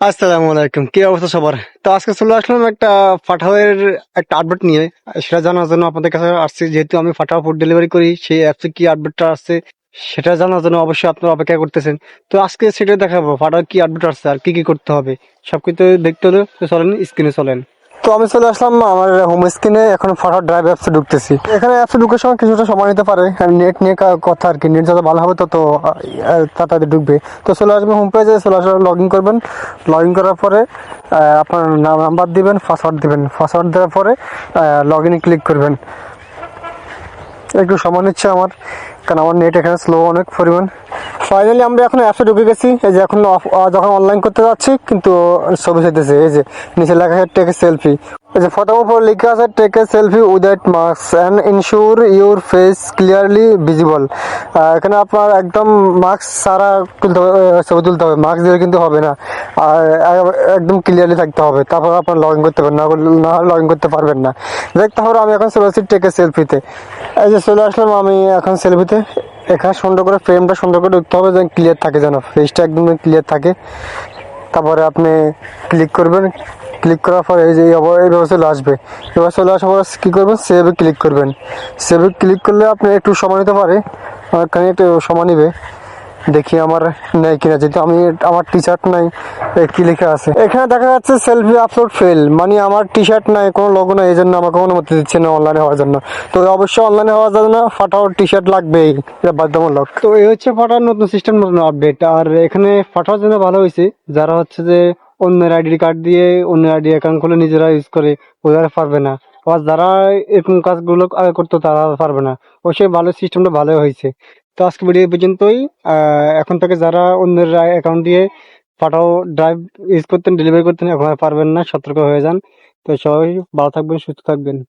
আসসালামু আলাইকুম। কি অবস্থা সবার? তো আজকে চলে আসলাম একটা ফাটাওয়ের একটা আপডেট নিয়ে। সেটা জানার জন্য আপনাদের কাছে আসছি। যেহেতু আমি ফাটাও ফুড ডেলিভারি করি, সেই অ্যাপসে কি আপডেটটা আসছে, সেটা জানার জন্য অবশ্যই আপনারা অপেক্ষা করতেছেন। তো আজকে সেটা দেখাবো ফাটাও কি আপডেট আসছে আর কি কি করতে হবে। সব কিছু দেখতে হলে চলেন স্ক্রিনে চলেন। তো আমি চলে আসলাম আমার হোম স্ক্রিনে এখন ফাটাও ড্রাইভ অ্যাপসে ঢুকতেছি। এখানে অ্যাপসে ঢুকার সময় কিছুটা সময় নিতে পারে নেট নিয়ে কথা আর কি নেট যত ভালো হবে তত তাড়াতাড়ি ঢুকবে। তো চলে আসবেন হোম পেজে চলে আসলে লগ ইন করবেন। লগ ইন করার পরে আপনার নাম্বার দিবেন পাসওয়ার্ড দিবেন। পাসওয়ার্ড দেওয়ার পরে লগ ইনে ক্লিক করবেন। একটু সময় নিচ্ছে আমার, কারণ আমার নেট এখানে স্লো অনেক পরিমাণ। ফাইনালি আমরা এখন অ্যাপসে ঢুকে গেছি। এই যে এখন যখন অনলাইন করতে যাচ্ছি, কিন্তু ছবি সেতেছে এই যে নিচে লেখা আছে টেক সেলফি এই যে ফটো উপর লেখা আছে take selfie without mask and ensure your face clearly visible এখানে আপনার একদম মাস্ক সারা তুলতে হবে ছবি তুলতে হবে। মাস্ক দিলে কিন্তু হবে না। আর একদম ক্লিয়ারলি থাকতে হবে। তারপর আপনার লগ ইন করতে পারবেন না লগ ইন করতে পারবেন না। দেখ তাহলে আমি এখন চলে আসছি টেকে সেলফিতে এই যে চলে আসলাম আমি এখন সেলফিতে এখানে সুন্দর করে ফ্রেমটা সুন্দর করে ঢুকতে হবে যেন ক্লিয়ার থাকে যেন ফেসটা একদম ক্লিয়ার থাকে। তারপরে আপনি ক্লিক করবেন। ক্লিক করার পরে এই যে এইভাবে চলে আসবে। এবার চলে আসার পরে কী করবেন? সেভে ক্লিক করবেন। সেভে ক্লিক করলে আপনি একটু সময় নিতে পারে। এখানে একটু সময় নেবে। দেখি আমার নেই কিনা, যেহেতু আমি, আমার টি শার্ট নাই কি লেখা আছে? এখানে দেখা যাচ্ছে সেলফি আপলোড ফেল মানে আমার টি শার্ট নাই, কোনো লোগো নাই এই জন্য আমাকে অনুমতি দিচ্ছে না অনলাইনে হওয়ার জন্য। তো অবশ্যই অনলাইনে হওয়ার জন্য ফাটাও টি শার্ট লাগবেই, এটা বাধ্যতামূলক। তো এই হচ্ছে ফাটার নতুন সিস্টেম নতুন আপডেট আর এখানে ফাটার জন্য ভালো হয়েছে, যারা হচ্ছে যে অন্যের আইডি কার্ড দিয়ে, অন্যের আইডি অ্যাকাউন্ট খুলে নিজেরা ইউজ করে, ওরা পারবে না। আবার যারা এরকম কাজগুলো আগে করতো, তারা পারবে না। অবশ্যই ভালো সিস্টেমটা ভালো হয়েছে। তো আজকে ভিডিও পর্যন্তই। এখন থেকে যারা অন্যের অ্যাকাউন্ট দিয়ে পাঠাও ড্রাইভ ইউজ করতেন ডেলিভারি করতেন, এখন পারবেন না, সতর্ক হয়ে যান। তো সবাই ভালো থাকবেন, সুস্থ থাকবেন।